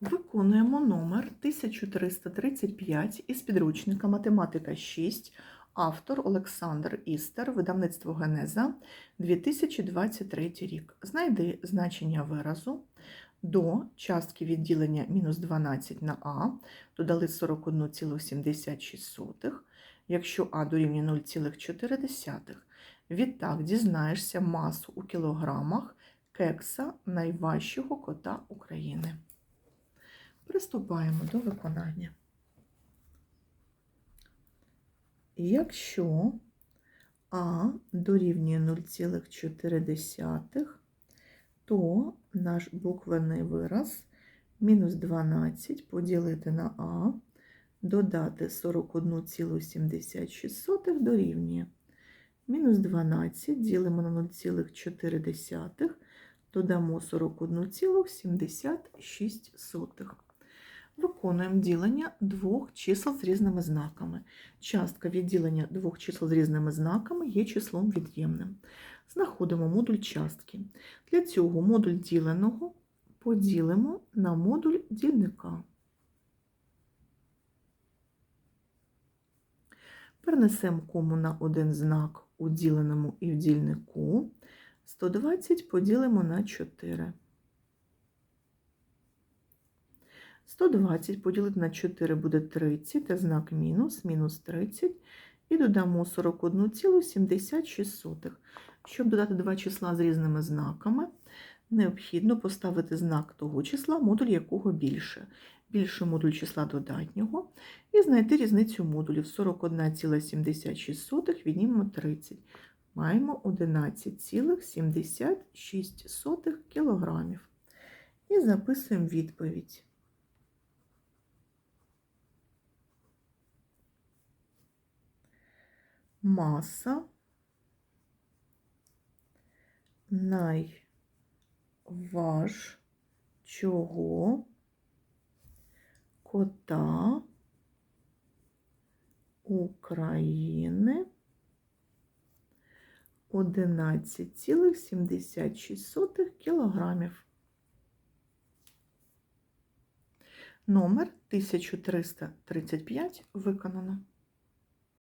Виконуємо номер 1335 із підручника Математика 6, автор Олександр Істер, видавництво Генеза, 2023 рік. Знайди значення виразу до частки відділення мінус 12 на а, додали 41,76, якщо а дорівнює 0,4. Відтак дізнаєшся масу у кілограмах кекса найважчого кота України. Приступаємо до виконання. Якщо А дорівнює 0,4, то наш буквений вираз мінус 12 поділити на А, додати 41,76 дорівнює. Мінус 12 ділимо на 0,4, додамо 41,76. Виконуємо ділення двох чисел з різними знаками. Частка відділення двох чисел з різними знаками є числом від'ємним. Знаходимо модуль частки. Для цього модуль діленого поділимо на модуль дільника. Перенесемо кому на один знак у діленому і в дільнику. 120 поділимо на 4. 120 поділити на 4 буде 30, та знак мінус, мінус 30, і додамо 41,76. Щоб додати два числа з різними знаками, необхідно поставити знак того числа, модуль якого більше. Більше модуль числа додатнього, і знайти різницю модулів 41,76 віднімемо 30. Маємо 11,76 кілограмів. І записуємо відповідь. Маса найважчого кота України 11,76 кілограмів. Номер 1335 виконано.